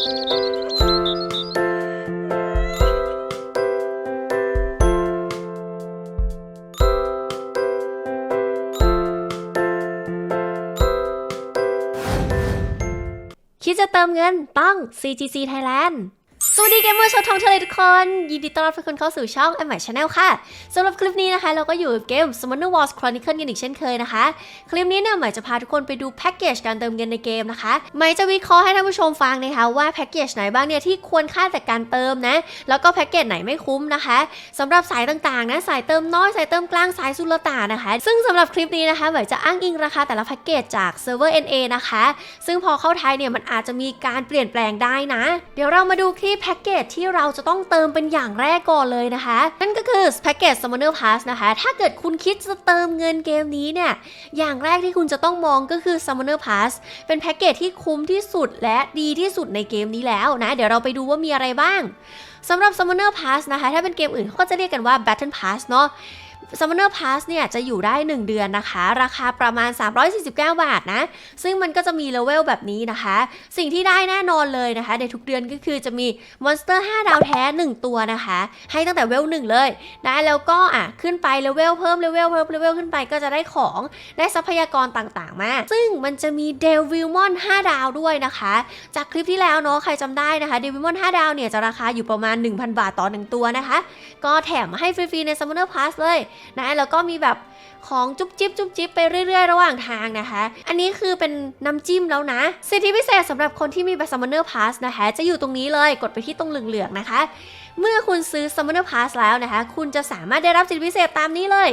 คิดจะเติมเงินต้อง CGC Thailand วัสดีเกมเมอร์ชาวทองทะเลทุกคน ยินดีต้อนรับทุกคนเข้าสู่ช่อง m อ c Channel ค่ะสำหรับคลิปนี้นะคะ เราก็อยู่กับเกม Summoner Wars Chronicle กันอีกเช่นเคยนะคะ คลิปนี้เนี่ยหมายจะพาทุกคนไปดูแพ็กเกจการเติมเงินในเกมนะคะหมายจะวิเคราะห์ให้ท่านผู้ชมฟังนะคะว่าแพ็กเกจไหนบ้างเนี่ยที่ควรค่าแต่การเติมนะ แล้วก็แพ็กเกจไหนไม่คุ้มนะคะสำหรับสายต่างๆนะสายเติมน้อยสายเติมกลางสายสุลต่านนะคะ ซึ่งสำหรับคลิปนี้นะคะหมายจะอ้างอิงราคาแต่ละแพ็กเกจจากเซิร์ฟเวอร์ NA นะคะ ซึ่งพอเข้าไทยเนี่ยมันอาจจะมีการเปลี่ยนแปลงได้นะ เดี๋ยวเรามาดูที่แพ็กเกจที่เราจะต้องเติมเป็นอย่างแรกก่อนเลยนะคะ นั่นก็คือแพ็กเกจ Summoner Pass นะคะ ถ้าเกิดคุณคิดจะเติมเงินเกมนี้เนี่ย อย่างแรกที่คุณจะต้องมองก็คือ Summoner Pass เป็นแพ็กเกจที่คุ้มที่สุดและดีที่สุดในเกมนี้แล้วนะ เดี๋ยวเราไปดูว่ามีอะไรบ้างสำหรับ Summoner Pass นะคะ ถ้าเป็นเกมอื่นเขาก็จะเรียกกันว่า Battle Pass เนาะ Summoner Pass เนี่ยจะอยู่ได้ 1 เดือนนะคะ ราคาประมาณ 349 บาทนะ ซึ่งมันก็จะมีเลเวลแบบนี้นะคะ สิ่งที่ได้แน่นอนเลยนะคะ ในทุกเดือนก็คือจะมีมอนสเตอร์ 5 ดาวแท้ 1 ตัวนะคะ ให้ตั้งแต่เวล1เลยนะแล้วก็อะขึ้นไปเลเวลเพิ่มเลเวลเพิ่มเลเวลขึ้นไปก็จะได้ของได้ทรัพยากรต่างๆ มา ซึ่งมันจะมีเดวิลมอน5 ดาวด้วยนะคะ จากคลิปที่แล้วเนาะใครจำได้นะคะเดวิลมอน5 ดาวเนี่ยจะราคาอยู่ประมาณ 1,000 บาทต่อ 1 ตัวนะคะ ก็แถมให้ฟรีๆใน Summoner Pass เลยนะแล้วก็มีแบบของจุ๊บจิ๊บจุ๊บจิ๊บไปเรื่อยๆ ระหว่างทางนะคะ อันนี้คือเป็นน้ำจิ้มแล้วนะ สิทธิพิเศษสำหรับคนที่มีบัตรซัมเมอร์พาสนะคะ จะอยู่ตรงนี้เลยกดไปที่ตรงเหลืองๆนะคะ เมื่อคุณซื้อ Summoner Pass แล้วนะคะ คุณจะสามารถได้รับสิทธิพิเศษตามนี้เลย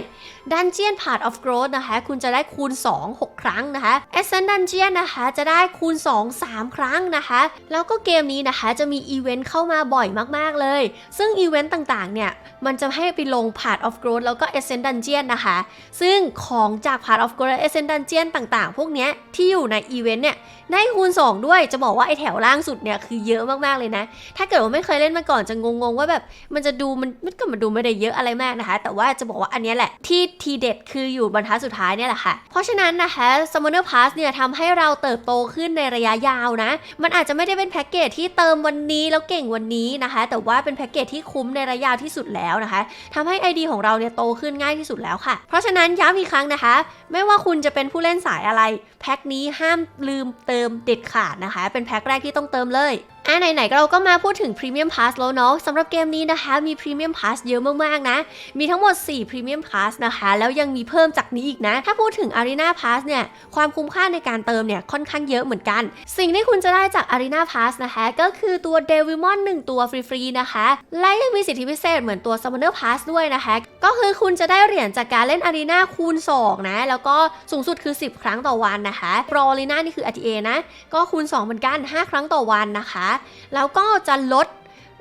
Dungeon Part of Growth นะคะ คุณจะได้คูณ 2 6 ครั้งนะคะ Ascent Dungeon นะคะ จะได้คูณ 2 3 ครั้งนะคะ แล้วก็เกมนี้นะคะจะมีอีเวนต์เข้ามาบ่อยมาก ๆ เลย ซึ่งอีเวนต์ต่างๆ เนี่ย มันจะให้ไปลง Part of Growth แล้วก็ Ascent Dungeon นะคะ ซึ่งของจาก Part of Growth และ Ascent Dungeon ต่างๆ พวกเนี้ยที่อยู่ในอีเวนต์เนี่ย ได้คูณ 2 ด้วยจะบอกว่าไอแถวล่างสุดเนี่ยคือเยอะมากๆเลยนะ ถ้าเกิดว่าไม่เคยเล่นมาก่อนจะงงๆ ว่าแบบมันจะดูมันมันก็มันดูไม่ได้เยอะอะไรมากนะคะ แต่ว่าจะบอกว่าอันนี้แหละที่ทีเด็ดคืออยู่บรรทัดสุดท้ายเนี่ยแหละค่ะ เพราะฉะนั้นนะคะ Summoner Pass เนี่ยทำให้เราเติบโตขึ้นในระยะยาวนะ มันอาจจะไม่ได้เป็นแพ็กเกจที่เติมวันนี้แล้วเก่งวันนี้นะคะ แต่ว่าเป็นแพ็กเกจที่คุ้มในระยะยาวที่สุดแล้วนะคะทำให้ ID ของเราเนี่ยโตขึ้นง่ายที่สุดแล้วค่ะ เพราะฉะนั้นย้ำอีกครั้งนะคะ ไม่ว่าคุณจะเป็นผู้เล่นสายอะไรแพ็คนี้ห้ามลืมเติมเด็ดขาดนะคะ เป็นแพ็คแรกที่ต้องเติมเลย อะไหนๆเราก็มาพูดถึง Premium Pass แล้วเนาะสำหรับเกมนี้นะคะมี Premium Pass เยอะมากๆนะ มีทั้งหมด 4 Premium Pass นะคะ แล้วยังมีเพิ่มจากนี้อีกนะ ถ้าพูดถึง Arena Pass เนี่ย ความคุ้มค่าในการเติมเนี่ย ค่อนข้างเยอะเหมือนกัน สิ่งที่คุณจะได้จาก Arena Pass นะคะ ก็คือตัว Devilmon 1 ตัวฟรีๆนะคะ และยังมีสิทธิพิเศษเหมือนตัว Summoner Pass ด้วยนะคะ ก็คือคุณจะได้เหรียญจากการเล่น Arena คูณ2นะแล้วก็สูงสุดคือ 10 ครั้งต่อวันนะคะ Pro Arena นี่คือ RTA นะก็คูณ2เหมือนกัน 5 ครั้งต่อวันนะคะแล้วก็จะลด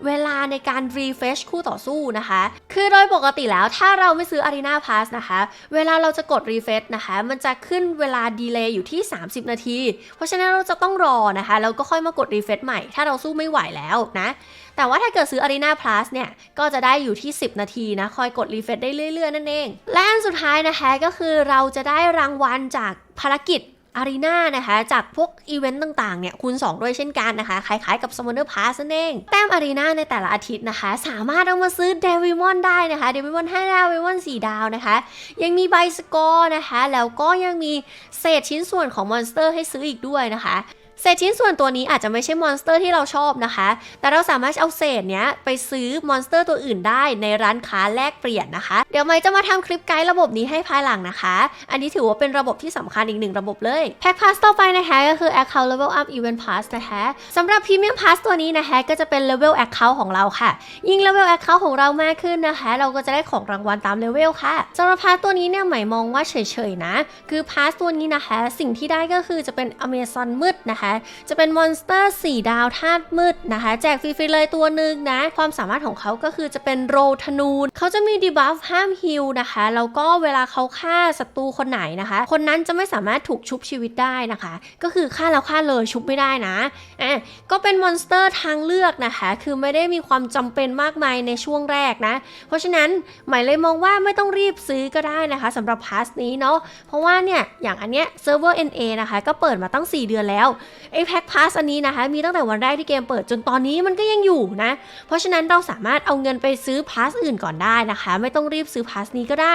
เวลาในการ refresh คู่ต่อสู้นะคะ คือโดยปกติแล้วถ้าเราไม่ซื้อ Arena Pass นะคะ เวลาเราจะกด refresh นะคะ มันจะขึ้นเวลา delay อยู่ที่ 30 นาที เพราะฉะนั้นเราจะต้องรอนะคะ แล้วก็ค่อยมากด refresh ใหม่ ถ้าเราสู้ไม่ไหวแล้วนะ แต่ว่าถ้าเกิดซื้อ Arena Plus เนี่ย ก็จะได้อยู่ที่ 10 นาทีนะ คอยกด refresh ได้เรื่อย ๆ นั่นเอง และอันสุดท้ายนะคะ ก็คือเราจะได้รางวัลจากภารกิจ อารีนานะคะ จากพวกอีเวนต์ต่างๆเนี่ยคูณ 2 ด้วยเช่นกันนะคะ คล้ายๆกับ Summoner Pass นั่นเอง แต้มอารีนาในแต่ละอาทิตย์นะคะ สามารถเอามาซื้อเดวิมอนได้นะคะเดวิมอน5ดาวเดวิมอน4ดาวนะคะ ยังมีใบสกอร์นะคะ แล้วก็ยังมีเศษชิ้นส่วนของมอนสเตอร์ให้ซื้ออีกด้วยนะคะ เศษชิ้นส่วนตัวนี้อาจจะไม่ใช่มอนสเตอร์ที่เราชอบนะคะ แต่เราสามารถเอาเศษเนี้ยไปซื้อมอนสเตอร์ตัวอื่นได้ในร้านค้าแลกเปลี่ยนนะคะ เดี๋ยวไมค์จะมาทำคลิปไกด์ระบบนี้ให้ภายหลังนะคะ อันนี้ถือว่าเป็นระบบที่สำคัญอีกหนึ่งระบบเลย แพ็คพาสต่อไปนะคะก็คือ Account Level Up Event Pass นะคะสำหรับ Premium Pass ตัวนี้นะคะก็จะเป็น Level Account ของเราค่ะ ยิ่ง Level Account ของเรามากขึ้นนะคะ เราก็จะได้ของรางวัลตามเลเวลค่ะสำหรับพาสตัวนี้เนี่ยหมายมองว่าเฉยๆนะ คือพาสตัวนี้นะคะ สิ่งที่ได้ก็คือจะเป็น Amazon มืดนะคะจะเป็นมอนสเตอร์4ดาวธาตุมืดนะคะ แจกฟรีๆเลยตัวหนึ่งนะ ความสามารถของเขาก็คือจะเป็นโรธนูนเขาจะมีดีบัฟห้ามฮิลนะคะ แล้วก็เวลาเขาฆ่าศัตรูคนไหนนะคะ คนนั้นจะไม่สามารถถูกชุบชีวิตได้นะคะ ก็คือฆ่าแล้วฆ่าเลยชุบไม่ได้นะอะก็เป็นมอนสเตอร์ทางเลือกนะคะ คือไม่ได้มีความจำเป็นมากมายในช่วงแรกนะ เพราะฉะนั้นหมายเลยมองว่าไม่ต้องรีบซื้อก็ได้นะคะสำหรับพาสนี้เนาะเพราะว่าเนี่ยอย่างอันเนี้ยเซิร์ฟเวอร์ NA นะคะ ก็เปิดมาตั้ง 4 เดือนแล้วไอ้แพ็คพาสอันนี้นะคะ มีตั้งแต่วันแรกที่เกมเปิดจนตอนนี้มันก็ยังอยู่นะ เพราะฉะนั้นเราสามารถเอาเงินไปซื้อพาสอื่นก่อนได้นะคะ ไม่ต้องรีบซื้อพาสนี้ก็ได้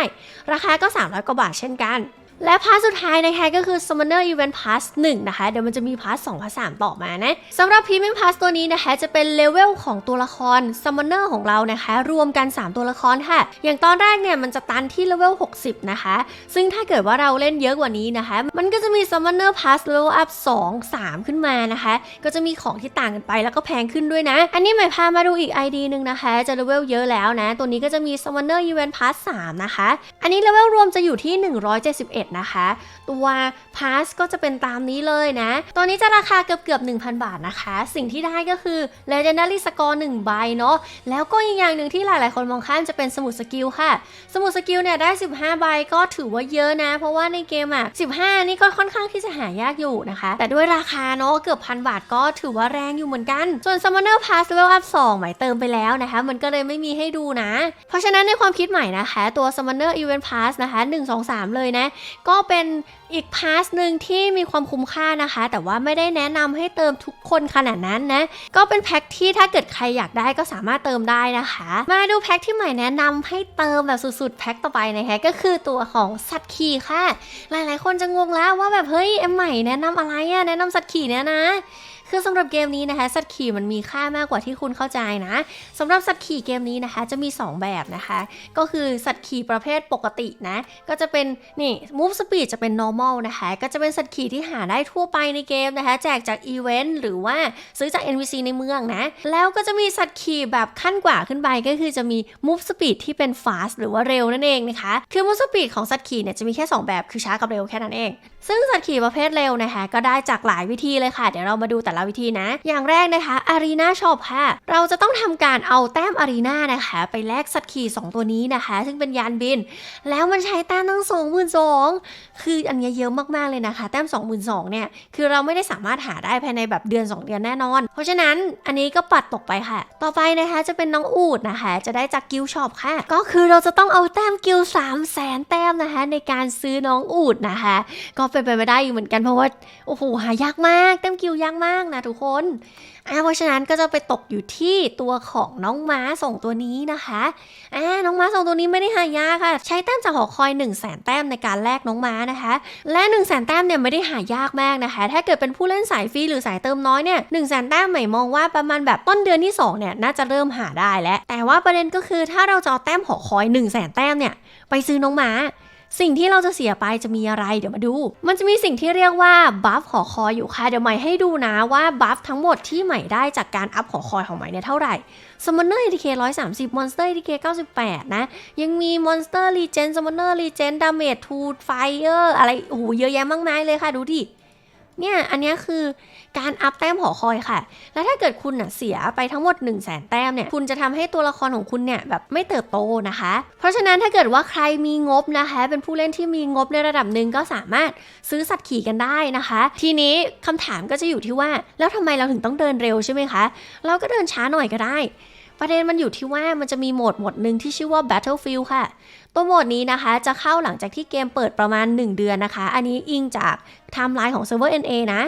ราคาก็ 300 กว่าบาทเช่นกัน และพาสสุดท้ายนะคะก็คือ Summoner Event Pass 1 นะคะ เดี๋ยวมันจะมีพาส2พาส3ต่อมานะสำหรับ Premium Pass ตัวนี้นะคะ จะเป็นเลเวลของตัวละคร Summoner ของเรานะคะ รวมกัน 3 ตัวละครค่ะ อย่างตอนแรกเนี่ยมันจะตันที่เลเวล60 นะคะ ซึ่งถ้าเกิดว่าเราเล่นเยอะกว่านี้นะคะ มันก็จะมี Summoner Pass Level Up 2 3 ขึ้นมานะคะ ก็จะมีของที่ต่างกันไปแล้วก็แพงขึ้นด้วยนะ อันนี้หมายพามาดูอีก ID หนึ่งนะคะ จะเลเวลเยอะแล้วนะ ตัวนี้ก็จะมี Summoner Event Pass 3 นะคะ อันนี้เลเวลรวมจะอยู่ที่ 171นะคะ ตัวพาสก็จะเป็นตามนี้เลยนะ ตัวนี้จะราคาเกือบเกือบ1,000 บาทนะคะ สิ่งที่ได้ก็คือ Legendary Score 1ใบเนาะแล้วก็อีกอย่างหนึ่งที่หลายๆ คนมองข้ามจะเป็นสมุดสกิลค่ะ สมุดสกิลเนี่ยได้ 15 ใบก็ถือว่าเยอะนะ เพราะว่าในเกมอะ15 นี่ก็ค่อนข้างที่จะหายากอยู่นะคะ แต่ด้วยราคาเนาะเกือบพันบาทก็ถือว่าแรงอยู่เหมือนกัน ส่วน Summoner Pass Level Up 2หมายเติมไปแล้วนะคะ มันก็เลยไม่มีให้ดูนะ เพราะฉะนั้นในความคิดใหม่นะคะ ตัว Summoner Event Pass นะคะ 1 2 3 เลยนะก็เป็นอีกพาสหนึ่งที่มีความคุ้มค่านะคะ แต่ว่าไม่ได้แนะนำให้เติมทุกคนขนาดนั้นนะ ก็เป็นแพ็คที่ถ้าเกิดใครอยากได้ก็สามารถเติมได้นะคะ มาดูแพ็คที่ใหม่แนะนำให้เติมแบบสุดๆแพ็คต่อไปนะคะก็คือตัวของสัตว์ขี่ค่ะ หลายๆ คนจะงงแล้วว่าแบบเฮ้ยเอ็มใหม่แนะนำอะไรอะแนะนำสัตว์ขี่เนี่ยนะ คือสำหรับเกมนี้นะคะสัตว์ขี่มันมีค่ามากกว่าที่คุณเข้าใจนะสำหรับสัตว์ขี่เกมนี้นะคะจะมี 2 แบบนะคะ ก็คือสัตว์ขี่ประเภทปกตินะ ก็จะเป็นนี่ move speed จะเป็น normal นะคะ ก็จะเป็นสัตว์ขี่ที่หาได้ทั่วไปในเกมนะคะ แจกจากอีเวนต์หรือว่าซื้อจาก NPC ในเมืองนะ แล้วก็จะมีสัตว์ขี่แบบขั้นกว่าขึ้นไปก็คือจะมี move speed ที่เป็น fast หรือว่าเร็วนั่นเองนะคะ คือ move speed ของสัตว์ขี่เนี่ยจะมีแค่ 2 แบบคือช้ากับเร็วแค่นั้นเอง ซึ่งสัตว์ขี่ประเภทเร็วนะคะก็ได้จากหลายวิธีเลยค่ะ เดี๋ยวเรามาดูแต่ละวิธีนะ อย่างแรกนะคะอารีนาช็อปค่ะ เราจะต้องทำการเอาแต้มอารีนานะคะ ไปแลกสัตว์ขี่ 2 ตัวนี้นะคะ ซึ่งเป็นยานบิน แล้วมันใช้แต้มตั้งสองหมื่นสองคืออันนี้เยอะมากๆเลยนะคะ แต้ม 2 2 0 0 0เนี่ยคือเราไม่ได้สามารถหาได้ภายในแบบเดือน 2 เดือนแน่นอน เพราะฉะนั้นอันนี้ก็ปัดตกไปค่ะ ต่อไปนะคะจะเป็นน้องอูดนะคะ จะได้จากกิลช็อปค่ะ ก็คือเราจะต้องเอาแต้มกิล3 0 0แสนแต้มนะคะ ในการซื้อน้องอูดนะคะ ก็เป็นไปไม่ได้อยู่เหมือนกันเพราะว่าโอ้โหหายากมากแต้มกิลยากมากนะทุกคนอ่าเพราะฉะนั้นก็จะไปตกอยู่ที่ตัวของน้องม้าส่งตัวนี้นะคะอ่าน้องม้าส่งตัวนี้ไม่ได้หายากค่ะ ใช้แต้มจากหอคอย1 0 0 0 0แสนแต้มในการแลกน้องม้านะคะ และ1 0 0 0 0แสนแต้มเนี่ยไม่ได้หายากมากนะคะ ถ้าเกิดเป็นผู้เล่นสายฟรีหรือสายเติมน้อยเนี่ย1 0 0 0 0แสนแต้มใหม่มองว่าประมาณแบบต้นเดือนที่สองเนี่ยน่าจะเริ่มหาได้แล้วแต่ว่าประเด็นก็คือถ้าเราจะเอาแต้มหอคอย1 0 0 0 0แสนแต้มเนี่ยไปซื้อน้องม้า สิ่งที่เราจะเสียไปจะมีอะไรเดี๋ยวมาดู มันจะมีสิ่งที่เรียกว่าบัฟหอคอยอยู่ค่ะ เดี๋ยวใหม่ให้ดูนะว่าบัฟทั้งหมดที่ใหม่ได้จากการอัพหอคอยของใหม่เนี่ยเท่าไหร่สมอนเนอร์ ATK 130 Monster ATK 98 นะ ยังมีมอนสเตอร์รีเจนสมอนเนอร์รีเจนดาเมจทูดไฟเออร์อะไรโอ้โหเยอะแยะมากมายเลยค่ะดูดิ เนี่ย อันนี้คือการอัพแต้มหอคอยค่ะ แล้วถ้าเกิดคุณน่ะเสียไปทั้งหมด 1 0 0 0 0แสนแต้มเนี่ย คุณจะทำให้ตัวละครของคุณเนี่ยแบบไม่เติบโตนะคะ เพราะฉะนั้นถ้าเกิดว่าใครมีงบนะคะ เป็นผู้เล่นที่มีงบในระดับหนึ่งก็สามารถซื้อสัตว์ขี่กันได้นะคะ ทีนี้คำถามก็จะอยู่ที่ว่า แล้วทำไมเราถึงต้องเดินเร็วใช่ไหมคะ เราก็เดินช้าหน่อยก็ได้ ประเด็นมันอยู่ที่ว่ามันจะมีโหมดโหมดหนึ่งที่ชื่อว่า Battlefield ค่ะ ตัวโหมดนี้นะคะจะเข้าหลังจากที่เกมเปิดประมาณ 1 เดือนนะคะ อันนี้อิงจากไทม์ไลน์ของเซิร์ฟเวอร์ NA นะ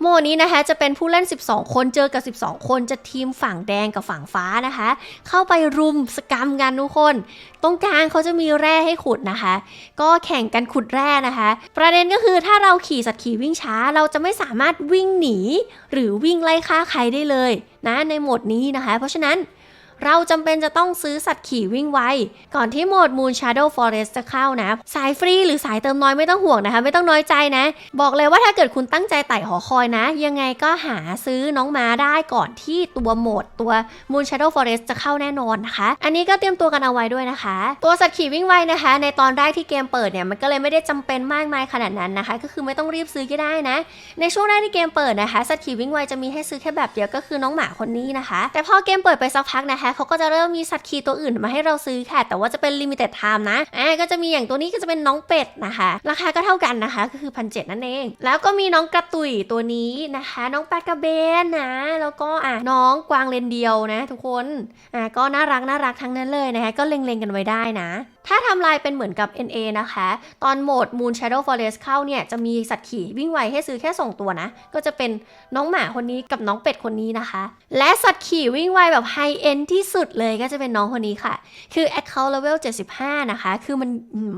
โหมดนี้นะคะจะเป็นผู้เล่น 12 คนเจอกับ 12 คนจะทีมฝั่งแดงกับฝั่งฟ้านะคะ เข้าไปรุมสกรรมกันทุกคน ตรงกลางเขาจะมีแร่ให้ขุดนะคะ ก็แข่งกันขุดแร่นะคะ ประเด็นก็คือถ้าเราขี่สัตว์ขี่วิ่งช้า เราจะไม่สามารถวิ่งหนี หรือวิ่งไล่ฆ่าใครได้เลยนะในโหมดนี้นะคะ เพราะฉะนั้น เราจำเป็นจะต้องซื้อสัตว์ขี่วิ่งไว ก่อนที่โหมด Moon Shadow Forest จะเข้านะ สายฟรีหรือสายเติมน้อยไม่ต้องห่วงนะคะ ไม่ต้องน้อยใจนะ บอกเลยว่าถ้าเกิดคุณตั้งใจไต่หอคอยนะ ยังไงก็หาซื้อน้องม้าได้ก่อนที่ตัวโหมดตัว Moon Shadow Forest จะเข้าแน่นอนนะคะ อันนี้ก็เตรียมตัวกันเอาไว้ด้วยนะคะ ตัวสัตว์ขี่วิ่งไวนะคะ ในตอนแรกที่เกมเปิดเนี่ยมันก็เลยไม่ได้จำเป็นมากมายขนาดนั้นนะคะ ก็คือไม่ต้องรีบซื้อก็ได้นะ ในช่วงแรกที่เกมเปิดนะคะสัตว์ขี่วิ่งไวจะมีให้ซื้อแค่แบบเดียวก็คือน้องหมาคนนี้นะคะ แต่พอเกมเปิดไปสักพักนะคะเขาก็จะเริ่มมีสัตว์ขี่ตัวอื่นมาให้เราซื้อค่ะ แต่ว่าจะเป็นลิมิเต็ดไทม์นะอ่าก็จะมีอย่างตัวนี้ก็จะเป็นน้องเป็ดนะคะ ราคาก็เท่ากันนะคะ ก็คือพันเนั่นเอง แล้วก็มีน้องกระตุยตัวนี้นะคะ น้องปลากระเบนนะ แล้วก็อะน้องกวางเลนเดียวนะ ทุกคนอ่าก็น่ารักน่ารักทั้งนั้นเลยนะคะก็เล็งๆกันไว้ได้นะ ถ้าทำลายเป็นเหมือนกับ NA นะคะ ตอนโหมด Moon Shadow Forest เข้าเนี่ย จะมีสัตว์ขี่วิ่งไวให้ซื้อแค่2ตัวนะ ก็จะเป็นน้องหมาคนนี้กับน้องเป็ดคนนี้นะคะ และสัตว์ขี่วิ่งไวแบบไฮเอ็นที่สุดเลยก็จะเป็นน้องคนนี้ค่ะ คือ Account Level 75 นะคะ คือมัน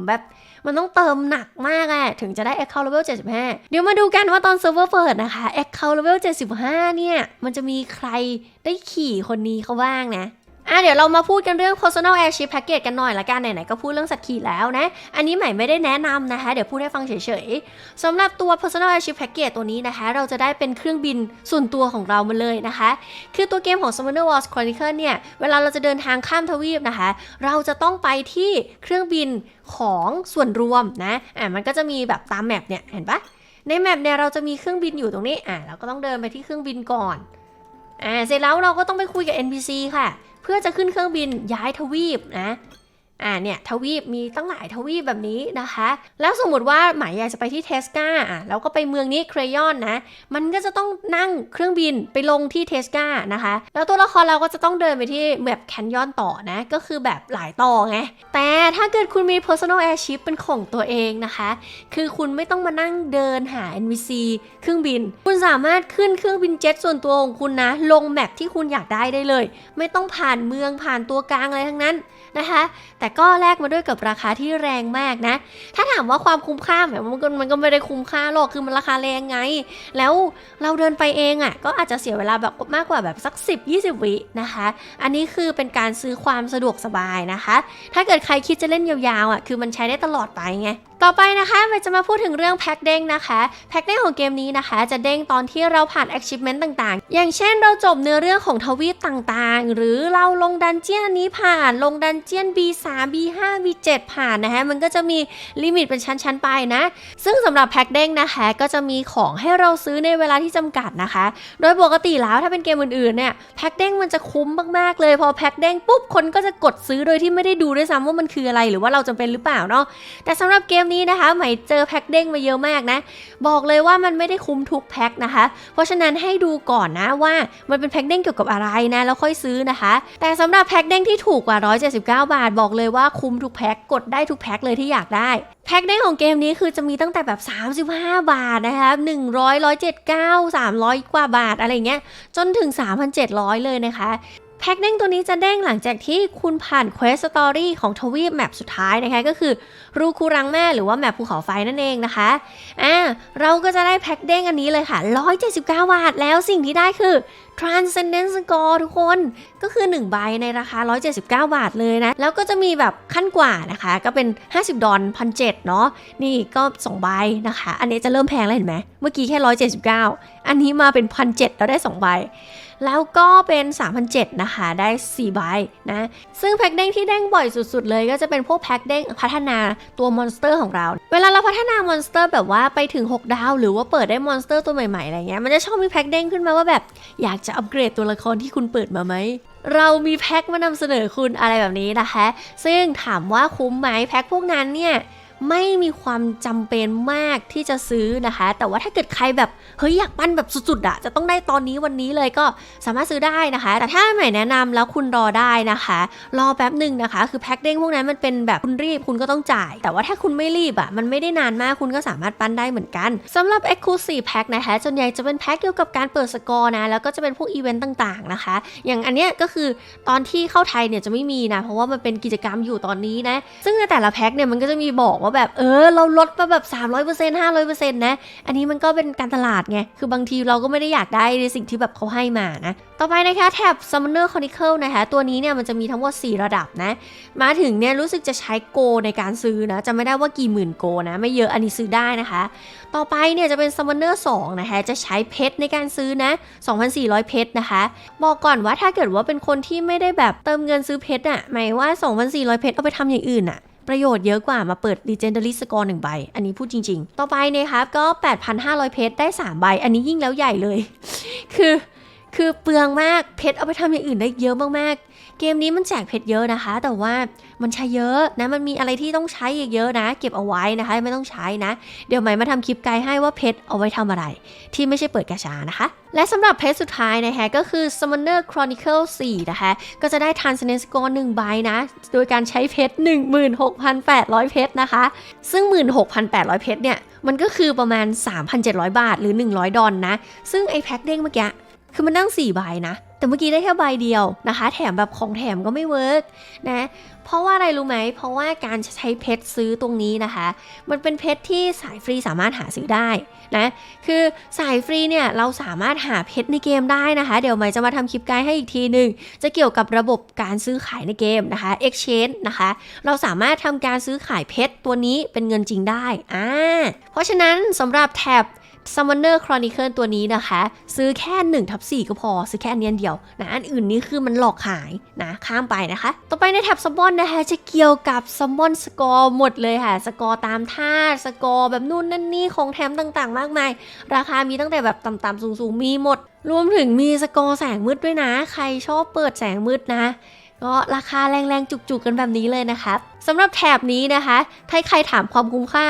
แบบมันต้องเติมหนักมากอะถึงจะได้ Account Level 75 เดี๋ยวมาดูกันว่าตอนเซิร์ฟเวอร์เปิดนะคะ Account Level 75 เนี่ย มันจะมีใครได้ขี่คนนี้เขาบ้างนะ อะเดี๋ยวเรามาพูดกันเรื่อง personal airship package กันหน่อยละกัน ไหนๆก็พูดเรื่องสัตว์ขี่แล้วนะ อันนี้ใหม่ไม่ได้แนะนำนะคะ เดี๋ยวพูดให้ฟังเฉยๆสำหรับตัว personal airship package ตัวนี้นะคะ เราจะได้เป็นเครื่องบินส่วนตัวของเรามาเลยนะคะ คือตัวเกมของ Summoner Wars Chronicle เนี่ย เวลาเราจะเดินทางข้ามทวีปนะคะ เราจะต้องไปที่เครื่องบินของส่วนรวมนะ อะมันก็จะมีแบบตามแมปเนี่ย เห็นปะในแมปเนี่ยเราจะมีเครื่องบินอยู่ตรงนี้ อะเราก็ต้องเดินไปที่เครื่องบินก่อน อ่า เสร็จแล้วเราก็ต้องไปคุยกับ NPC ค่ะ พื่อจะขึ้นเครื่องบินย้ายทวีปนะ อ่าเนี่ยทวีปมีตั้งหลายทวีปแบบนี้นะคะ แล้วสมมติว่าหมายอยากจะไปที่เทสกาอะแล้วก็ไปเมืองนี้เครยอนนะ มันก็จะต้องนั่งเครื่องบินไปลงที่เทสกานะคะ แล้วตัวละครเราก็จะต้องเดินไปที่แบบแคนยอนต่อนะ ก็คือแบบหลายต่อไง แต่ถ้าเกิดคุณมี personal airship เป็นของตัวเองนะคะ คือคุณไม่ต้องมานั่งเดินหา NPC เครื่องบิน คุณสามารถขึ้นเครื่องบินเจ็ตส่วนตัวของคุณนะ ลงแมปที่คุณอยากได้ได้เลย ไม่ต้องผ่านเมืองผ่านตัวกลางอะไรทั้งนั้นนะคะ แต่ก็แลกมาด้วยกับราคาที่แรงมากนะ ถ้าถามว่าความคุ้มค่าแบบมันก็มันก็ไม่ได้คุ้มค่าหรอกคือมันราคาแรงไง แล้วเราเดินไปเองอะ่ะก็อาจจะเสียเวลาแบบมากกว่าแบบสัก 10-20 วินะคะ อันนี้คือเป็นการซื้อความสะดวกสบายนะคะ ถ้าเกิดใครคิดจะเล่นยาวๆอะคือมันใช้ได้ตลอดไปไง ต่อไปนะคะเราจะมาพูดถึงเรื่องแพ็กเด้งนะคะ แพ็กเด้งของเกมนี้นะคะ จะเด้งตอนที่เราผ่าน achievement ต่างๆ อย่างเช่นเราจบเนื้อเรื่องของทวีปต่างๆ หรือเราลงดันเจียนอันนี้ผ่าน ลงดันเจียน B3 B5 B7 ผ่านนะคะ มันก็จะมีลิมิตเป็นชั้นๆไปนะ ซึ่งสำหรับแพ็กเด้งนะคะ ก็จะมีของให้เราซื้อในเวลาที่จำกัดนะคะ โดยปกติแล้วถ้าเป็นเกมอื่นๆ เนี่ยแพ็กเด้งมันจะคุ้มมากๆ เลย พอแพ็กเด้งปุ๊บคนก็จะกดซื้อโดยที่ไม่ได้ดูด้วยซ้ำว่ามันคืออะไรหรือว่าเราจำเป็นหรือเปล่าเนาะ แต่สำหรับเกมนี้นะคะใหม่เจอแพ็กเด้งมาเยอะมากนะ บอกเลยว่ามันไม่ได้คุ้มทุกแพ็คนะคะ เพราะฉะนั้นให้ดูก่อนนะว่ามันเป็นแพ็กเด้งเกี่ยวกับอะไรนะแล้วค่อยซื้อนะคะ แต่สำหรับแพ็กเด้งที่ถูกกว่า 179 บาท บอกเลยว่าคุ้มทุกแพ็คกดได้ทุกแพ็คเลยที่อยากได้แพ็กเด้งของเกมนี้คือจะมีตั้งแต่แบบ 35 บาทนะคะ100 179 300 กว่าบาทอะไรเงี้ยจนถึง 3,700 เลยนะคะแพ็กเด้งตัวนี้จะเด้งหลังจากที่คุณผ่านเควสสตอรี่ของทวีปแมปสุดท้ายนะคะ ก็คือรูคูรังแม่หรือว่าแมปภูเขาไฟนั่นเองนะคะ อ่า เราก็จะได้แพ็กเด้งอันนี้เลยค่ะ 179 บาท แล้วสิ่งที่ได้คือ Transcendence Score ทุกคน ก็คือ 1 ใบในราคา 179 บาทเลยนะ แล้วก็จะมีแบบขั้นกว่านะคะ ก็เป็น 50 ดอลพันเเนาะ นี่ก็ 2 ใบนะคะ อันนี้จะเริ่มแพงแล้วเห็นไหม เมื่อกี้แค่ 179 อันนี้มาเป็น1,700แล้วได้ 2 ใบแล้วก็เป็น3,007นะคะ ได้ 4 ใบนะ ซึ่งแพ็กเด้งที่เด้งบ่อยสุด ๆ เลย ก็จะเป็นพวกแพ็กเด้งพัฒนาตัวมอนสเตอร์ของเรา เวลาเราพัฒนามอนสเตอร์แบบว่าไปถึง 6 ดาว หรือว่าเปิดได้มอนสเตอร์ตัวใหม่ๆอะไรเงี้ยมันจะชอบมีแพ็กเด้งขึ้นมาว่าแบบอยากจะอัปเกรดตัวละครที่คุณเปิดมาไหมเรามีแพ็กมานำเสนอคุณอะไรแบบนี้นะคะ ซึ่งถามว่าคุ้มไหมแพ็กพวกนั้นเนี่ย ไม่มีความจำเป็นมากที่จะซื้อนะคะ แต่ว่าถ้าเกิดใครแบบเฮ้ยอยากปั้นแบบสุดๆอะจะต้องได้ตอนนี้วันนี้เลยก็สามารถซื้อได้นะคะ แต่ถ้าใหม่แนะนำแล้วคุณรอได้นะคะ รอแป๊บหนึ่งนะคะ คือแพ็คเด้งพวกนั้นมันเป็นแบบคุณรีบคุณก็ต้องจ่าย แต่ว่าถ้าคุณไม่รีบอะมันไม่ได้นานมากคุณก็สามารถปั้นได้เหมือนกันสำหรับ Exclusive Pack นะคะส่วนใหญ่จะเป็นแพ็คเกี่ยวกับการเปิดสกอร์นะแล้วก็จะเป็นพวกอีเวนต์ต่างๆนะคะ อย่างอันเนี้ยก็คือตอนที่เข้าไทยเนี่ยจะไม่มีนะเพราะว่ามันเป็นกิจกรรมอยู่ตอนนี้นะซึ่งในแต่ละแพ็คเนี่ยมันก็จะมีบอกว่าแบบเออ เราลดมาแบบ 300% 500%นะ อันนี้มันก็เป็นการตลาดไง คือบางทีเราก็ไม่ได้อยากได้ในสิ่งที่แบบเขาให้มานะ ต่อไปนะคะแท็บ Summoner Chronicle นะคะ ตัวนี้เนี่ยมันจะมีทั้งหมด 4 ระดับนะ มาถึงเนี่ยรู้สึกจะใช้โกในการซื้อนะจะไม่ได้ว่ากี่หมื่นโกนะ ไม่เยอะอันนี้ซื้อได้นะคะ ต่อไปเนี่ยจะเป็น Summoner 2นะคะจะใช้เพชรในการซื้อนะ 2,400 เพชรนะคะ บอกก่อนว่าถ้าเกิดว่าเป็นคนที่ไม่ได้แบบเติมเงินซื้อเพชรอะหมายว่า 2,400 เพชรเอาไปทำอย่างอื่นอะ ประโยชน์เยอะกว่ามาเปิด Legendary Score 1ใบ อันนี้พูดจริง ๆ ต่อไปเนี่ยครับก็ 8,500 เพชรได้ 3 ใบ อันนี้ยิ่งแล้วใหญ่เลย คือ คือเปลืองมากเพชรเอาไปทำอย่างอื่นได้เยอะมากๆ เกมนี้มันแจกเพชรเยอะนะคะ แต่ว่ามันใช้เยอะนะ มันมีอะไรที่ต้องใช้อีกเยอะนะ เก็บเอาไว้นะคะ ไม่ต้องใช้นะ เดี๋ยวใหม่มาทำคลิปไกด์ให้ว่าเพชรเอาไว้ทำอะไร ที่ไม่ใช่เปิดกาชานะคะ และสำหรับเพชรสุดท้ายนะคะก็คือ Summoner Chronicle 4 นะคะ ก็จะได้ Transcendence Score 1ใบนะ โดยการใช้เพชร 16,800 เพชรนะคะ ซึ่ง 16,800 เพชรเนี่ย มันก็คือประมาณ 3,700 บาทหรือ 100 ดอลนะ ซึ่งไอ้แพ็คเด้งเมื่อกี้คือมันนั่ง4ใบนะ แต่เมื่อกี้ได้แค่ใบเดียวนะคะ แถมแบบของแถมก็ไม่เวิร์กนะ เพราะว่าอะไรรู้ไหม เพราะว่าการใช้เพชรซื้อตรงนี้นะคะ มันเป็นเพชรที่สายฟรีสามารถหาซื้อได้นะ คือสายฟรีเนี่ยเราสามารถหาเพชรในเกมได้นะคะ เดี๋ยวใหม่จะมาทำคลิปไกด์ให้อีกทีหนึ่งจะเกี่ยวกับระบบการซื้อขายในเกมนะคะ exchange นะคะ เราสามารถทำการซื้อขายเพชรตัวนี้เป็นเงินจริงได้ อ่า เพราะฉะนั้นสำหรับแท็บ Summoner Chronicle ตัวนี้นะคะ ซื้อแค่1ทับ4ก็พอ ซื้อแค่อันเนี้ยเดียวนะอันอื่นนี่คือมันหลอกขายนะข้ามไปนะคะ ต่อไปในแท็บ Summon นะคะ จะเกี่ยวกับ Summon Score หมดเลยค่ะ สกอร์ตามธาสกอร์แบบนู่นนั่นนี่ของแถมต่างๆ มากมาย ราคามีตั้งแต่แบบต่ำๆสูงๆมีหมด รวมถึงมีสกอร์แสงมืดด้วยนะ ใครชอบเปิดแสงมืดนะ ก็ราคาแรงๆ จุกๆกันแบบนี้เลยนะคะสำหรับแถบนี้นะคะถ้าใครถามความคุ้มค่า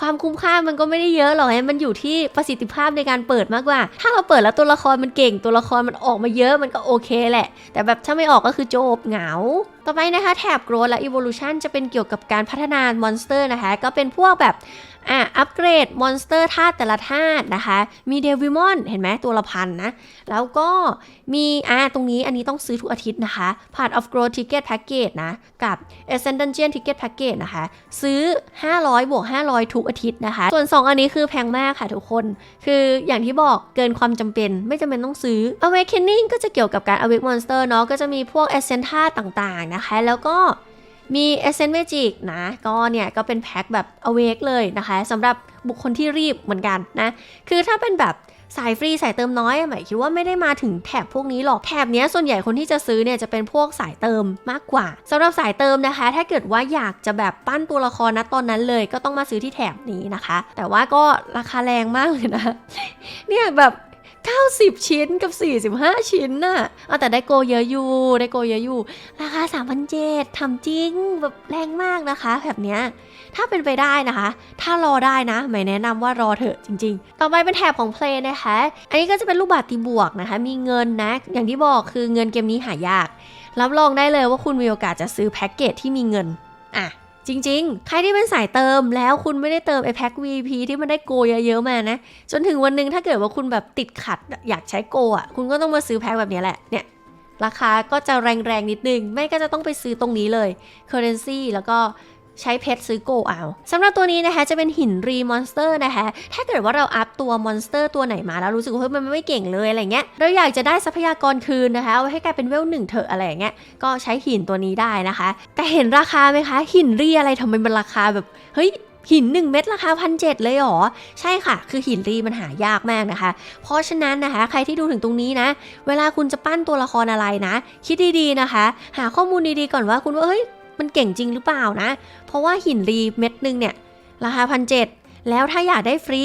ความคุ้มค่ามันก็ไม่ได้เยอะหรอกมันอยู่ที่ประสิทธิภาพในการเปิดมากกว่า ถ้าเราเปิดแล้วตัวละครมันเก่ง ตัวละครมันออกมาเยอะมันก็โอเคแหละ แต่แบบถ้าไม่ออกก็คือโจบเหงา ต่อไปนะคะแถบ Growth และ Evolution จะเป็นเกี่ยวกับการพัฒนามอนสเตอร์นะคะ ก็เป็นพวกแบบ อะอัปเกรดมอนสเตอร์ธาตุแต่ละธาตุนะคะ มีเดวิมอนเห็นไหมตัวละพันนะ แล้วก็มีอะตรงนี้อันนี้ต้องซื้อทุกอาทิตย์นะคะผ่าน Off Growth Ticket Package นะ กับ Ascent Dungeon Ticket Package นะคะ ซื้อ 500 บวก 500 ทุกอาทิตย์นะคะ ส่วน 2 อันนี้คือแพงมากค่ะทุกคน คืออย่างที่บอกเกินความจำเป็นไม่จำเป็นต้องซื้อ Awakening ก็จะเกี่ยวกับการ Awake Monster เนาะก็จะมีพวก Ascent ธาตุต่างๆนะคะ แล้วก็ มี Ascent Magic นะ ก็เนี่ยก็เป็นแพ็คแบบ Awake เลยนะคะสำหรับบุคคลที่รีบเหมือนกันนะ คือถ้าเป็นแบบสายฟรีสายเติมน้อยหมายคิดว่าไม่ได้มาถึงแถบพวกนี้หรอกแถบเนี้ยส่วนใหญ่คนที่จะซื้อเนี่ยจะเป็นพวกสายเติมมากกว่าสำหรับสายเติมนะคะ ถ้าเกิดว่าอยากจะแบบปั้นตัวละครนะตอนนั้นเลย ก็ต้องมาซื้อที่แถบนี้นะคะ แต่ว่าก็ราคาแรงมากเลยนะ เนี่ยแบบ 90 ชิ้นกับ 45 ชิ้นน่ะเอาแต่ได้โกเยอะอยู่ได้โกเยอะอยู่ ราคา3,700ทำจริงแบบแรงมากนะคะ แบบเนี้ยถ้าเป็นไปได้นะคะ ถ้ารอได้นะไม่แนะนำว่ารอเถอะจริง ๆ ต่อไปเป็นแถบของเพลงนะคะ อันนี้ก็จะเป็นลูกบาศก์ตีบวกนะคะ มีเงินนะ อย่างที่บอกคือเงินเกมนี้หายาก รับรองได้เลยว่าคุณมีโอกาสจะซื้อแพ็กเกจที่มีเงินอะ จริงๆ ใครที่เป็นสายเติมแล้วคุณไม่ได้เติมไอแพ็ก VP ที่มันได้โกเยอะๆมานะ จนถึงวันนึงถ้าเกิดว่าคุณแบบติดขัดอยากใช้โกอะ คุณก็ต้องมาซื้อแพ็กแบบนี้แหละ เนี่ย ราคาก็จะแรงๆนิดนึง ไม่ก็จะต้องไปซื้อตรงนี้เลย Currency แล้วก็ ใช้เพชรซื้อโกเอาสำหรับตัวนี้นะคะจะเป็นหินรีมอนสเตอร์นะคะ ถ้าเกิดว่าเราอัพตัวมอนสเตอร์ตัวไหนมาแล้วรู้สึกว่าเฮ้ยมันไม่เก่งเลยอะไรเงี้ย เราอยากจะได้ทรัพยากรคืนนะคะ เอาไว้ให้กลายเป็นเวลหนึ่งเถอะอะไรเงี้ย ก็ใช้หินตัวนี้ได้นะคะ แต่เห็นราคาไหมคะ หินรีอะไรทำไมมันราคาแบบเฮ้ยหิน 1 เม็ดราคาพันเเลยหรอ ใช่ค่ะ คือหินรีมันหายากมากนะคะ เพราะฉะนั้นนะคะ ใครที่ดูถึงตรงนี้นะ เวลาคุณจะปั้นตัวละครอะไรนะ คิดดีๆนะคะ หาข้อมูลดีๆก่อนว่าคุณว่าเฮ้ย มันเก่งจริงหรือเปล่านะ เพราะว่าหินรีเม็ดหนึ่งเนี่ย ราคาพันเแล้วถ้าอยากได้ฟรี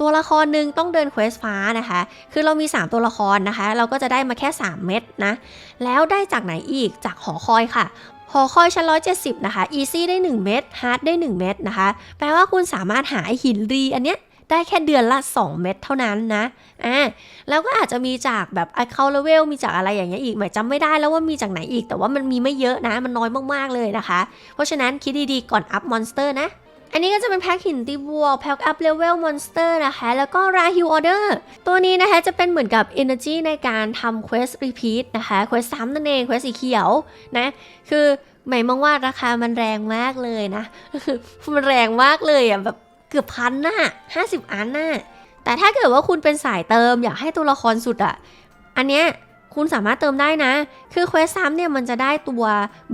ตัวละครหนึ่งต้องเดินเควสฟ้านะคะ คือเรามี 3 ตัวละครนะคะ เราก็จะได้มาแค่ 3 เม็ดนะ แล้วได้จากไหนอีกจากหอคอยค่ะหอคอยชั้น170นะคะ Easy ได้ 1 เม็ด Hard ได้ 1 เม็ดนะคะ แปลว่าคุณสามารถหาหินรีอันเนี้ย ได้แค่เดือนละ 2 เม็ดเท่านั้นนะอ่าแล้วก็อาจจะมีจากแบบ account level มีจากอะไรอย่างเงี้ยอีกหมายจำไม่ได้แล้วว่ามีจากไหนอีก แต่ว่ามันมีไม่เยอะนะ มันน้อยมากๆเลยนะคะ เพราะฉะนั้นคิดดีๆก่อนอัพมอนสเตอร์นะอันนี้ก็จะเป็นแพ็คหินตีบัวแพ็คอัพเลเวลมอนสเตอร์นะคะ แล้วก็ราฮิวออเดอร์ตัวนี้นะคะจะเป็นเหมือนกับ Energy ในการทำ Quest Repeat นะคะ Quest ซ้ำนั่นเอง Quest สีเขียวนะคือหมายมองว่าราคามันแรงมากเลยนะ มันแรงมากเลยอะแบบ เกือบพันน่ะห้าสิบอันน่ะแต่ถ้าเกิดว่าคุณเป็นสายเติมอยากให้ตัวละครสุดอะ อันเนี้ย คุณสามารถเติมได้นะ คือเควสซ้ำเนี่ยมันจะได้ตัว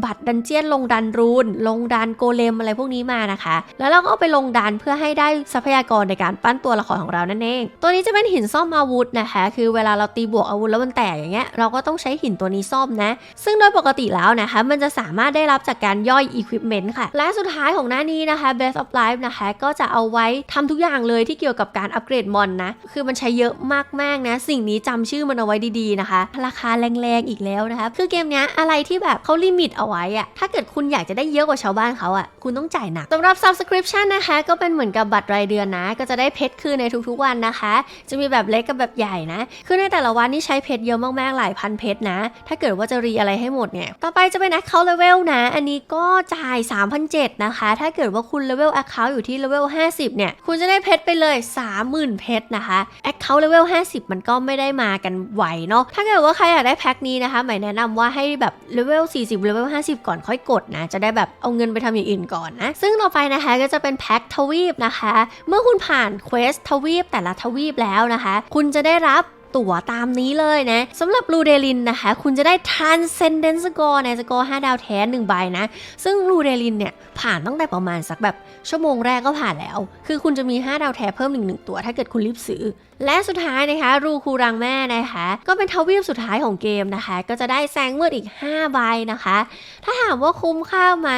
บัตรดันเจียนลงดันรูน ลงดันโกเลมอะไรพวกนี้มานะคะ แล้วเราก็เอาไปลงดันเพื่อให้ได้ทรัพยากรในการปั้นตัวละครของเรานั่นเอง ตัวนี้จะเป็นหินซ่อมอาวุธนะคะ คือเวลาเราตีบวกอาวุธแล้วมันแตกอย่างเงี้ย เราก็ต้องใช้หินตัวนี้ซ่อมนะ ซึ่งโดยปกติแล้วนะคะ มันจะสามารถได้รับจากการย่อย Equipment ค่ะ และสุดท้ายของหน้านี้นะคะ Best of Life นะคะ ก็จะเอาไว้ทำทุกอย่างเลยที่เกี่ยวกับการอัปเกรดมอนนะ คือมันใช้เยอะมากๆนะ สิ่งนี้จำชื่อมันเอาไว้ดีๆนะคะราคาแรงๆอีกแล้วนะคะคือเกมนี้อะไรที่แบบเขาลิมิตเอาไว้อะถ้าเกิดคุณอยากจะได้เยอะกว่าชาวบ้านเขาอะคุณต้องจ่ายหนักสำหรับ Subscription นะคะ ก็เป็นเหมือนกับบัตรรายเดือนนะ ก็จะได้เพชรคืนในทุกๆวันนะคะ จะมีแบบเล็กกับแบบใหญ่นะคือในแต่ละวันนี่ใช้เพชรเยอะมากๆหลายพันเพชรนะ ถ้าเกิดว่าจะรีอะไรให้หมดเนี่ยต่อไปจะเป็น Account Level นะ อันนี้ก็จ่าย3,700นะคะ ถ้าเกิดว่าคุณ Level Account อยู่ที่ Level 50 เนี่ย คุณจะได้เพชรไปเลย 30,000 เพชรนะคะ Account Level 50 มันก็ไม่ได้มากันไหวเนาะถ้าเกิดว่าใครอยากได้แพ็คนี้นะคะหมายแนะนำว่าให้แบบเลเวล 40เลเวล 50 ก่อนค่อยกดนะ จะได้แบบเอาเงินไปทำอย่างอื่นก่อนนะ ซึ่งต่อไปนะคะก็จะเป็นแพ็คทวีปนะคะ เมื่อคุณผ่านเควสทวีปแต่ละทวีปแล้วนะคะ คุณจะได้รับ ตั๋วตามนี้เลยนะสำหรับลูเดลินนะคะ คุณจะได้ Transcendent Score ในสกอร์5ดาวแท้1ใบนะ ซึ่งลูเดลินเนี่ย ผ่านตั้งแต่ประมาณสักแบบ ชั่วโมงแรกก็ผ่านแล้ว คือคุณจะมี 5 ดาวแท้เพิ่มอีกหนึ่งตัว ถ้าเกิดคุณรีบซื้อ และสุดท้ายนะคะ รูคูรังแม่นะคะ ก็เป็นทวีปสุดท้ายของเกมนะคะ ก็จะได้แซงเมืดอีก 5 ใบนะคะ ถ้าถามว่าคุ้มค่าไหม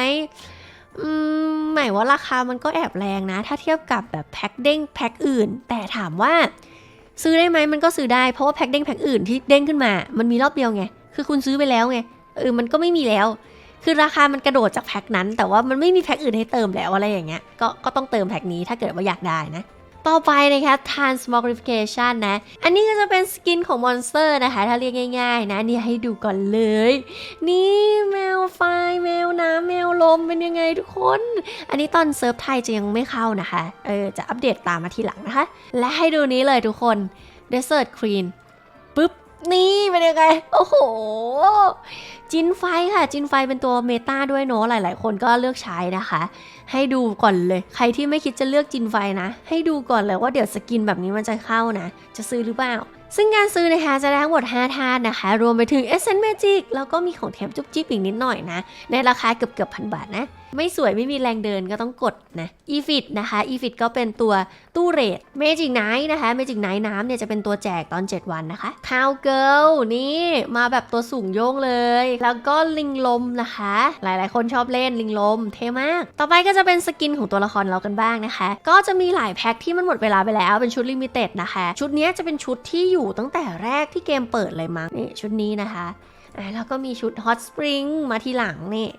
อืมหมายว่าราคามันก็แอบแรงนะ ถ้าเทียบกับแบบแพ็คเด้งแพ็คอื่น แต่ถามว่า ซื้อได้ไหมมันก็ซื้อได้เพราะว่าแพ็คเด้งแพ็คอื่นที่เด้งขึ้นมา มันมีรอบเดียวไง คือคุณซื้อไปแล้วไงเออมันก็ไม่มีแล้ว คือราคามันกระโดดจากแพ็คนั้น แต่ว่ามันไม่มีแพ็คอื่นให้เติมแล้วอะไรอย่างเงี้ยก็ก็ต้องเติมแพ็คนี้ถ้าเกิดว่าอยากได้นะ ต่อไปนะคะ transmogrification นะ อันนี้ก็จะเป็นสกินของมอนสเตอร์นะคะ ถ้าเรียกง่ายๆนะนี่ให้ดูก่อนเลย นี่แมวไฟแมวน้ำแมวลมเป็นยังไงทุกคน อันนี้ตอนเซิร์ฟไทยจะยังไม่เข้านะคะ เออ จะอัปเดตตามมาทีหลังนะคะ และให้ดูนี้เลยทุกคน Desert Queen นี่เป็นยังไง โอ้โห จินไฟค่ะ จินไฟเป็นตัวเมตาด้วยเนอะหลาย ๆ คนก็เลือกใช้นะคะ ให้ดูก่อนเลย ใครที่ไม่คิดจะเลือกจินไฟนะ ให้ดูก่อนเลยว่าเดี๋ยวสกินแบบนี้มันจะเข้านะ จะซื้อหรือเปล่า ซึ่งการซื้อนะคะจะได้ทั้งหมด 5 ธาตุนะคะ รวมไปถึง Essence Magic แล้วก็มีของแถมจุ๊บจิ๊บอีกนิดหน่อยนะ ในราคาเกือบเกือบพันบาทนะ ไม่สวยไม่มีแรงเดินก็ต้องกดนะ e f i t นะคะ e f i t ก็เป็นตัวตู้เรท Magic Night นะคะ Magic Night น้ำเนี่ยจะเป็นตัวแจกตอน 7 วันนะคะ Cow Girl นี่มาแบบตัวสูงโยงเลย แล้วก็ลิงลมนะคะ หลายๆ คนชอบเล่นลิงลมเท่มาก ต่อไปก็จะเป็นสกินของตัวละครเรากันบ้างนะคะ ก็จะมีหลายแพ็คที่มันหมดเวลาไปแล้วเป็นชุดลิมิเต็ดนะคะ ชุดนี้จะเป็นชุดที่อยู่ตั้งแต่แรกที่เกมเปิดเลยมั้งนี่ชุดนี้นะคะแล้วก็มีชุด Hot Spring มาทีหลังนี่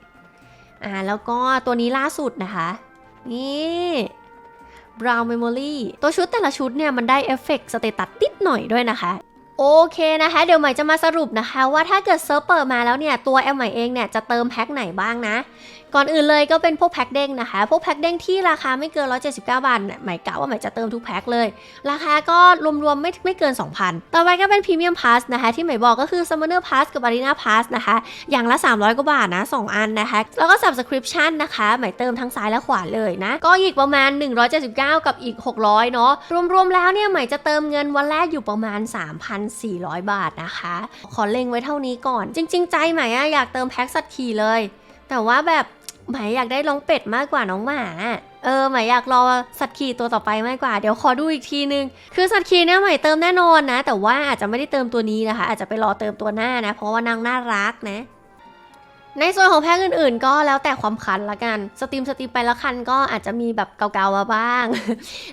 อ่าแล้วก็ตัวนี้ล่าสุดนะคะ นี่ Brown Memory ตัวชุดแต่ละชุดเนี่ยมันได้เอฟเฟกต์สเตตัสติดหน่อยด้วยนะคะโอเคนะคะ เดี๋ยวใหม่จะมาสรุปนะคะ ว่าถ้าเกิดเซิร์ฟเปิดมาแล้วเนี่ย ตัวแอมใหม่เองเนี่ย จะเติมแพ็คไหนบ้างนะ ก่อนอื่นเลยก็เป็นพวกแพ็คเด้งนะคะ พวกแพ็คเด้งที่ราคาไม่เกิน 179 บาทเนี่ยหม่กะว่าหม่จะเติมทุกแพ็คเลย ราคาก็รวมๆไม่ไม่เกิน 2,000 ต่อไปก็เป็นพรีเมียมพาสนะคะ ที่หม่บอกก็คือ Summoner Pass กับ Arena Pass นะคะ อย่างละ 300 กว่าบาทนะ 2 อันนะคะ แล้วก็ Subscription นะคะหม่เติมทั้งซ้ายและขวาเลยนะ ก็อีกประมาณ 179 กับอีก 600 เนาะ รวมๆแล้วเนี่ยหม่จะเติมเงินวันแรกอยู่ประมาณ 3,400 บาทนะคะ ขอเล็งไว้เท่านี้ก่อน จริง ๆ ใจหม่อะอยากเติมแพ็คสัตว์ขี่เลย แต่ว่าแบบ หม่อยากได้น้องเป็ดมากกว่าน้องหมา เออหม่อยากรอสัตว์ขี่ตัวต่อไปมากกว่า เดี๋ยวขอดูอีกทีนึง คือสัตว์ขี่เนี่ยหม่เติมแน่นอนนะ แต่ว่าอาจจะไม่ได้เติมตัวนี้นะคะ อาจจะไปรอเติมตัวหน้านะ เพราะว่านางน่ารักนะ ในส่วนของแพ็คอื่นๆ ก็แล้วแต่ความคันละกัน สตรีมสตรีมไปแล้วคันก็อาจจะมีแบบเกาๆมาบ้าง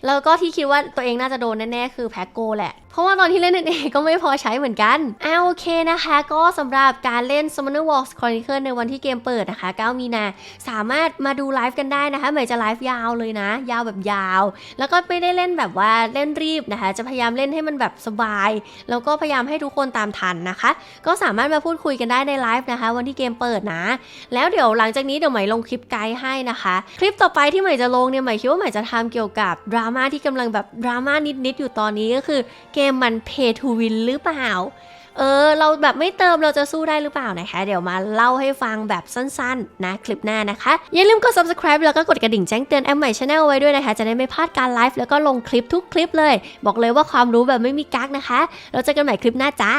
แล้วก็ที่คิดว่าตัวเองน่าจะโดนแน่ๆคือแพ็คโกแหละ ราะว่าตอนที่เล่นเองก็ไม่พอใช้เหมือนกันอ่าโอเคนะคะ ก็สำหรับการเล่น Summoner Wars Chronicle ในวันที่เกมเปิดนะคะ 9 มีนา สามารถมาดูไลฟ์กันได้นะคะหม่จะไลฟ์ยาวเลยนะ ยาวแบบยาว แล้วก็ไม่ได้เล่นแบบว่าเล่นรีบนะคะ จะพยายามเล่นให้มันแบบสบาย แล้วก็พยายามให้ทุกคนตามทันนะคะ ก็สามารถมาพูดคุยกันได้ในไลฟ์นะคะ วันที่เกมเปิดนะ แล้วเดี๋ยวหลังจากนี้เดี๋ยวหม่ลงคลิปไกด์ให้นะคะ คลิปต่อไปที่หม่จะลงเนี่ยหม่คิดว่าหม่จะทำเกี่ยวกับดราม่าที่กำลังแบบดราม่านิดๆอยู่ตอนนี้ก็คือเกมมัน pay to win หรือเปล่า เออ เราแบบไม่เติมเราจะสู้ได้หรือเปล่านะคะ เดี๋ยวมาเล่าให้ฟังแบบสั้นๆ นะคลิปหน้านะคะ อย่าลืมกด subscribe แล้วก็กดกระดิ่งแจ้งเตือนแอมใหม่ Channel ไว้ด้วยนะคะ จะได้ไม่พลาดการไลฟ์แล้วก็ลงคลิปทุกคลิปเลย บอกเลยว่าความรู้แบบไม่มีกั๊กนะคะ เราเจอกันใหม่คลิปหน้าจ้า